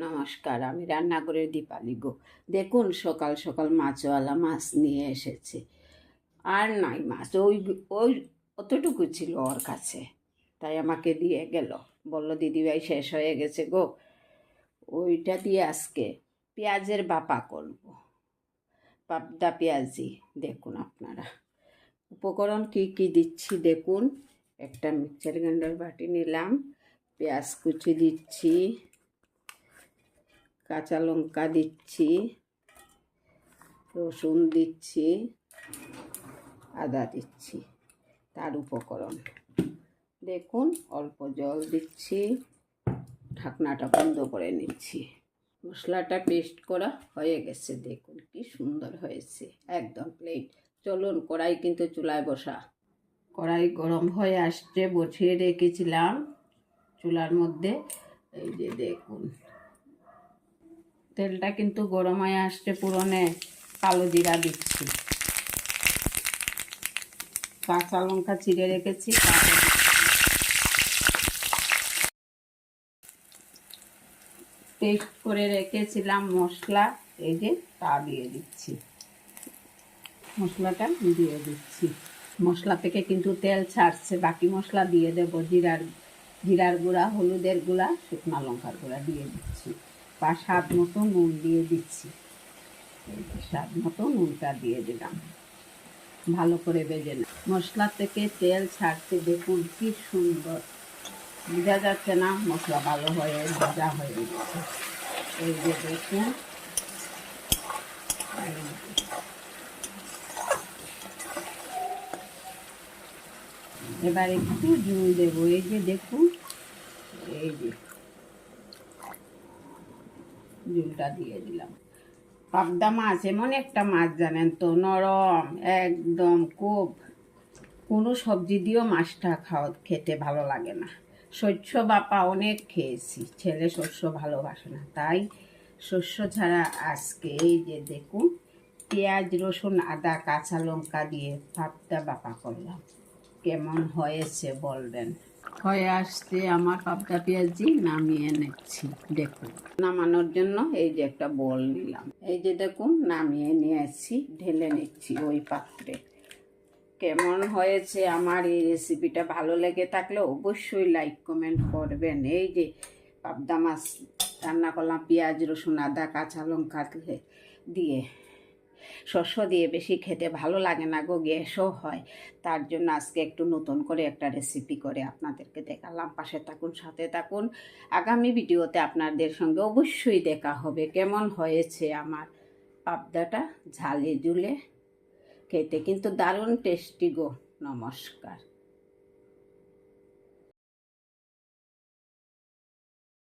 নমস্কার, আমি রান্নাঘরের দীপালি গো। দেখুন, সকাল সকাল মাছওয়ালা মাছ নিয়ে এসেছে। আর নাই মাছ, ওই ওই অতটুকু ছিল ওর কাছে। তাই আমাকে দিয়ে গেল। বলল, দিদিভাই, শেষ হয়ে গেছে গো। ওইটা দিয়ে আজকে পেঁয়াজের বাপা করব। পাবদা পেঁয়াজি, দেখুন আপনারা। উপকরণ কি কি দিচ্ছি, দেখুন। একটা মিক্সার গ্রাইন্ডার বাটি নিলাম। পেঁয়াজ কুচি দিচ্ছি। কাঁচা লঙ্কা দিচ্ছি, রসুন দিচ্ছি, আদা দিচ্ছি, তার উপকরণ। দেখুন, অল্প জল দিচ্ছি, ঢাকনাটা বন্ধ করে নিচ্ছি। মশলাটা পেস্ট করা হয়ে গেছে, দেখুন কি সুন্দর হয়েছে, একদম প্লেট। চলুন, কড়াই কিন্তু চুলায় বসা। কড়াই গরম হয়ে আসছে, বসিয়ে রেখেছিলাম। চুলার মধ্যে, এই যে দেখুন। তেলটা কিন্তু গরম হয়ে আসছে পুরনে, কালো জিরা দিচ্ছি। কাঁচা লঙ্কা চিড়ে রেখেছি পেস্ট করে রেখেছিলাম মশলা, এই যে তা দিয়ে দিচ্ছি। মশলাটা দিয়ে দিচ্ছি। মশলা থেকে কিন্তু তেল ছাড়ছে, বাকি মশলা দিয়ে দেবো। জিরার জিরার গুঁড়া, হলুদের গুঁড়া, শুকনা লঙ্কার গুঁড়া দিয়ে দিচ্ছি। বা স্বাদ মতো নুন দিয়ে দিচ্ছি। স্বাদ মতো নুনটা দিয়ে দিলাম। ভালো করে বেজে না। মশলা থেকে তেল ছাড়ছে দেখুন কি সুন্দর। বোঝা যাচ্ছে না মশলা ভালো হয়ে, ভাজা হয়ে গেছে। এই যে দেখুন। এবার একটু জল দেবো। এই যে দেখুন। এই যে জলটা দিয়ে দিলাম। পাবদা মাছ এমন একটা মাছ, জানেন তো, নরম, একদম খুব। কোনো সবজি দিয়েও মাছটা খাওয়া খেতে ভালো লাগে না। শস্য বাপা অনেক খেয়েছি, ছেলে শস্য ভালোবাসে না। তাই শস্য ছাড়া আজকে এই যে দেখুন, পেঁয়াজ, রসুন, আদা, কাঁচা লঙ্কা দিয়ে পাবদা বাপা করলাম। কেমন হয়েছে বলবেন? হয়ে আসতে আমার পাবদা পেঁয়াজি নামিয়ে নিচ্ছি দেখুন। নামানোর জন্য এই যে একটা বল নিলাম। এই যে দেখুন নামিয়ে নিয়েছি ঢেলে নিচ্ছি ওই পাত্রে। কেমন হয়েছে আমার এই রেসিপিটা ভালো লেগে থাকলে অবশ্যই লাইক কমেন্ট করবেন। এই যে পাবদা মাছ রান্না করলাম পেঁয়াজ রসুন আদা কাঁচা লঙ্কা দিয়ে- দিয়ে। শস্য দিয়ে বেশি খেতে ভালো লাগে না গো, গ্যাসও হয়। তার জন্য আজকে একটু নতুন করে একটা রেসিপি করে আপনাদেরকে দেখালাম। পাশে থাকুন, সাথে থাকুন। আগামী ভিডিওতে আপনাদের সঙ্গে অবশ্যই দেখা হবে। কেমন হয়েছে আমার পাবদাটা? ঝালে জুলে খেতে কিন্তু দারুণ টেস্টি গো। নমস্কার।